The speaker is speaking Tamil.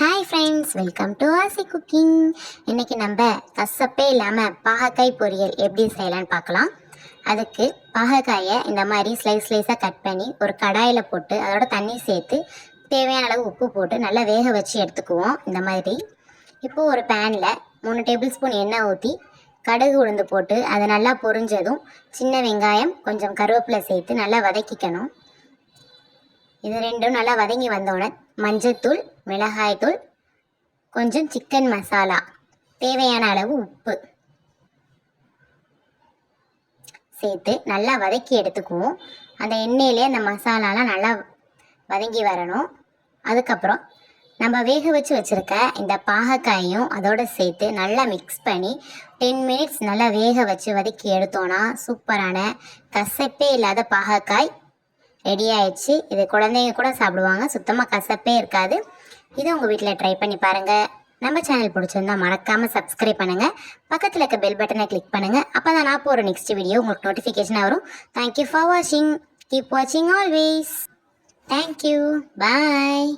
Hi friends welcome to Aasi cooking இன்னைக்கு நம்ம கசப்பே இல்லாமல் பாகக்காய் பொரியல் எப்படி செய்யலான்னு பார்க்கலாம். அதுக்கு பாகக்காயை இந்த மாதிரி ஸ்லைஸ் ஸ்லைஸாக கட் பண்ணி ஒரு கடாயில் போட்டு அதோட தண்ணி சேர்த்து தேவையான அளவு உப்பு போட்டு நல்லா வேக வச்சு எடுத்துக்குவோம். இந்த மாதிரி இப்போது ஒரு பேனில் மூணு டேபிள் ஸ்பூன் எண்ணெய் ஊற்றி கடுகு உளுந்து போட்டு அதை நல்லா பொரிஞ்சதும் சின்ன வெங்காயம் கொஞ்சம் கருவேப்பிலை சேர்த்து நல்லா வதக்கிக்கணும். இது ரெண்டும் நல்லா வதங்கி வந்தோடனே மஞ்சத்தூள் மிளகாய்த்தூள் கொஞ்சம் சிக்கன் மசாலா தேவையான அளவு உப்பு. சேர்த்து நல்லா வதக்கி எடுத்துக்குவோம். அந்த எண்ணெயிலே அந்த மசாலாலாம் நல்லா வதங்கி வரணும். அதுக்கப்புறம் நம்ம வேக வச்சு வச்சுருக்க இந்த பாகக்காயும் அதோட சேர்த்து நல்லா மிக்ஸ் பண்ணி டென் மினிட்ஸ் நல்லா வேக வச்சு வதக்கி எடுத்தோன்னா சூப்பரான கசப்பே இல்லாத பாகக்காய் ரெடி ஆயிடுச்சு. இது குழந்தைங்க கூட சாப்பிடுவாங்க. சுத்தமாக கசப்பே இருக்காது. இது உங்கள் வீட்டில் ட்ரை பண்ணி பாருங்கள் நம்ம சேனல் பிடிச்சிருந்தா மறக்காமல் சப்ஸ்கிரைப் பண்ணுங்கள் பக்கத்தில் இருக்க பெல் பட்டனை கிளிக் பண்ணுங்கள் அப்போ தான் நான் போகிற நெக்ஸ்ட் வீடியோ உங்களுக்கு நோட்டிஃபிகேஷன் வரும். தேங்க்யூ ஃபார் வாட்சிங் கீப் வாட்சிங் ஆல்வேஸ் தேங்க்யூ பாய்